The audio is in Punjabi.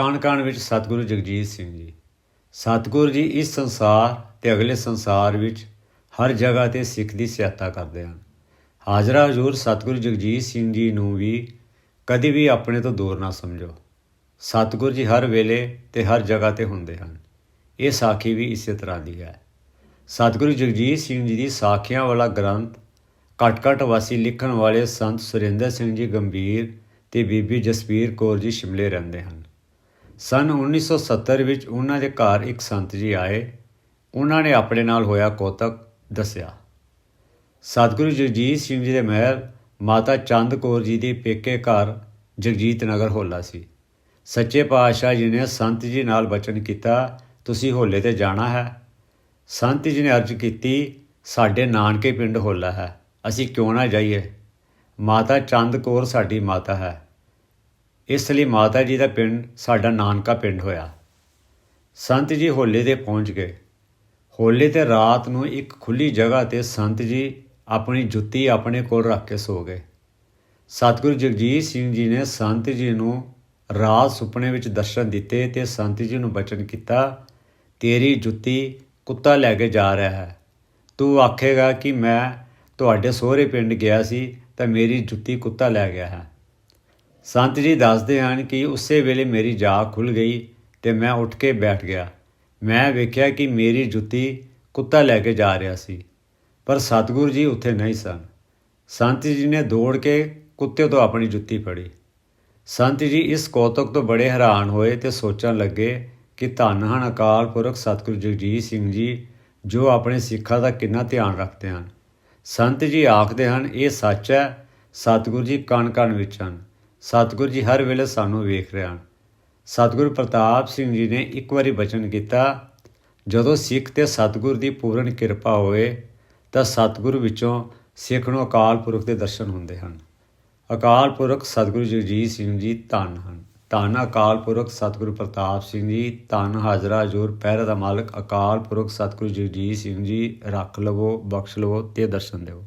ਕਣ ਕਣ ਵਿੱਚ ਸਤਿਗੁਰੂ ਜਗਜੀਤ ਸਿੰਘ ਜੀ। ਸਤਿਗੁਰੂ ਜੀ ਇਸ ਸੰਸਾਰ ਤੇ ਅਗਲੇ ਸੰਸਾਰ ਵਿੱਚ ਹਰ ਜਗ੍ਹਾ ਤੇ ਸਿੱਖ ਦੀ ਸਹਾਇਤਾ ਕਰਦੇ ਹਨ। ਹਾਜ਼ਰਾ ਹਜ਼ੂਰ ਸਤਿਗੁਰੂ ਜਗਜੀਤ ਸਿੰਘ ਜੀ ਨੂੰ ਵੀ ਕਦੀ ਵੀ ਆਪਣੇ ਤੋਂ ਦੂਰ ਨਾ ਸਮਝੋ। ਸਤਿਗੁਰੂ ਜੀ ਹਰ ਵੇਲੇ ਤੇ ਹਰ ਜਗ੍ਹਾ ਤੇ ਹੁੰਦੇ ਹਨ। ਇਹ ਸਾਖੀ ਵੀ ਇਸੇ ਤਰ੍ਹਾਂ ਦੀ ਹੈ। ਸਤਿਗੁਰੂ ਜਗਜੀਤ ਸਿੰਘ ਜੀ ਦੀ ਸਾਖੀਆਂ ਵਾਲਾ ਗ੍ਰੰਥ ਕਟਕਟ ਵਾਸੀ ਲਿਖਣ ਵਾਲੇ ਸੰਤ ਸੁਰਿੰਦਰ ਸਿੰਘ ਜੀ ਗੰਭੀਰ ਤੇ ਬੀਬੀ ਜਸਵੀਰ ਕੌਰ ਜੀ ਸ਼ਿਮਲੇ ਰਹਿੰਦੇ ਹਨ। ਸਨ 1970 ਵਿੱਚ ਉਹਨਾਂ ਦੇ ਘਰ ਇੱਕ ਸੰਤ ਜੀ ਆਏ। ਉਹਨਾਂ ਨੇ ਆਪਣੇ ਨਾਲ ਹੋਇਆ ਕੋਤਕ, ਦੱਸਿਆ, ਸਤਿਗੁਰੂ ਜਗਜੀਤ ਸਿੰਘ ਜੀ ਦੇ ਮਹਿਲ ਮਾਤਾ ਚੰਦ ਕੌਰ ਜੀ ਦੀ ਪੇਕੇ ਘਰ ਜਗਜੀਤ ਨਗਰ ਹੋਲਾ ਸੀ। ਸੱਚੇ ਪਾਤਸ਼ਾਹ ਜੀ ਨੇ ਸੰਤ ਜੀ ਨਾਲ ਬਚਨ ਕੀਤਾ, ਤੁਸੀਂ ਹੋਲੇ ਤੇ ਜਾਣਾ ਹੈ। ਸੰਤ ਜੀ ਨੇ ਅਰਜ਼ ਕੀਤੀ, ਸਾਡੇ ਨਾਨਕੇ ਪਿੰਡ ਹੋਲਾ ਹੈ। ਅਸੀਂ ਕਿਉਂ ਨਾ ਜਾਈਏ? ਮਾਤਾ ਚੰਦ ਕੌਰ ਸਾਡੀ ਮਾਤਾ ਹੈ। ਇਸ ਲਈ ਮਾਤਾ ਜੀ ਦਾ ਪਿੰਡ ਸਾਡਾ ਨਾਨਕਾ ਪਿੰਡ ਹੋਇਆ। ਸੰਤ ਜੀ ਹੋਲੇ ਤੇ ਪਹੁੰਚ ਗਏ। ਹੋਲੇ ਤੇ ਰਾਤ ਨੂੰ ਇੱਕ ਖੁੱਲੀ ਜਗ੍ਹਾ ਤੇ ਸੰਤ ਜੀ ਆਪਣੀ ਜੁੱਤੀ ਆਪਣੇ ਕੋਲ ਰੱਖ ਕੇ ਸੋ ਗਏ। ਸਤਿਗੁਰੂ ਜਗਜੀਤ ਸਿੰਘ ਜੀ ਨੇ ਸੰਤ ਜੀ ਨੂੰ ਰਾਤ ਸੁਪਨੇ ਵਿੱਚ ਦਰਸ਼ਨ ਦਿੱਤੇ ਤੇ ਸੰਤ ਜੀ ਨੂੰ ਬਚਨ ਕੀਤਾ, ਤੇਰੀ ਜੁੱਤੀ ਕੁੱਤਾ ਲੈ ਕੇ ਜਾ ਰਿਹਾ ਹੈ। ਤੂੰ ਆਖੇਗਾ ਕਿ ਮੈਂ ਤੁਹਾਡੇ ਸਹੁਰੇ ਪਿੰਡ ਗਿਆ ਸੀ ਤਾਂ ਮੇਰੀ ਜੁੱਤੀ ਕੁੱਤਾ ਲੈ ਗਿਆ ਹੈ। ਸੰਤ ਜੀ ਦੱਸਦੇ ਹਨ ਕਿ ਉਸੇ ਵੇਲੇ ਮੇਰੀ ਜਾਗ ਖੁੱਲ ਗਈ ਤੇ ਮੈਂ ਉੱਠ ਕੇ ਬੈਠ ਗਿਆ। ਮੈਂ ਵੇਖਿਆ ਕਿ ਮੇਰੀ ਜੁੱਤੀ ਕੁੱਤਾ ਲੈ ਕੇ ਜਾ ਰਿਹਾ ਸੀ, ਪਰ ਸਤਿਗੁਰੂ ਜੀ ਉੱਥੇ ਨਹੀਂ ਸਨ। ਸੰਤ ਜੀ ਨੇ ਦੌੜ ਕੇ ਕੁੱਤੇ ਤੋਂ ਆਪਣੀ ਜੁੱਤੀ ਫੜੀ। ਸੰਤ ਜੀ ਇਸ ਕੌਤਕ ਤੋਂ ਬੜੇ ਹੈਰਾਨ ਹੋਏ ਤੇ ਸੋਚਣ ਲੱਗੇ ਕਿ ਧੰਨ ਹਨ ਅਕਾਲ ਪੁਰਖ ਸਤਿਗੁਰੂ ਜਗਜੀਤ ਸਿੰਘ ਜੀ, ਜੋ ਆਪਣੇ ਸਿੱਖਾਂ ਦਾ ਕਿੰਨਾ ਧਿਆਨ ਰੱਖਦੇ ਹਨ। ਸੰਤ ਜੀ ਆਖਦੇ ਹਨ, ਇਹ ਸੱਚ ਹੈ, ਸਤਿਗੁਰੂ ਜੀ ਕਣ ਕਣ ਵਿੱਚ ਹਨ। ਸਤਿਗੁਰੂ ਜੀ ਹਰ ਵੇਲੇ ਸਾਨੂੰ ਵੇਖ ਰਹੇ ਹਨ। ਸਤਿਗੁਰੂ ਪ੍ਰਤਾਪ ਸਿੰਘ ਜੀ ਨੇ ਇੱਕ ਵਾਰੀ ਬਚਨ ਕੀਤਾ, ਜਦੋਂ ਸਿੱਖ ਤੇ ਸਤਿਗੁਰ ਦੀ ਪੂਰਨ ਕਿਰਪਾ ਹੋਵੇ, ਤਾਂ ਸਤਿਗੁਰ ਵਿੱਚੋਂ ਸਿੱਖ ਨੂੰ ਅਕਾਲ ਪੁਰਖ ਦੇ ਦਰਸ਼ਨ ਹੁੰਦੇ ਹਨ। ਅਕਾਲ ਪੁਰਖ ਸਤਿਗੁਰੂ ਜਗਜੀਤ ਸਿੰਘ ਜੀ ਧੰਨ ਹਨ। ਧੰਨ ਅਕਾਲ ਪੁਰਖ ਸਤਿਗੁਰੂ ਪ੍ਰਤਾਪ ਸਿੰਘ ਜੀ, ਧੰਨ ਹਾਜ਼ਰਾ ਜ਼ੋਰ ਪਹਿਰੇ ਦਾ ਮਾਲਕ ਅਕਾਲ ਪੁਰਖ ਸਤਿਗੁਰੂ ਜਗਜੀਤ ਸਿੰਘ ਜੀ, ਰੱਖ ਲਵੋ, ਬਖਸ਼ ਲਵੋ ਤੇ ਦਰਸ਼ਨ ਦਿਓ।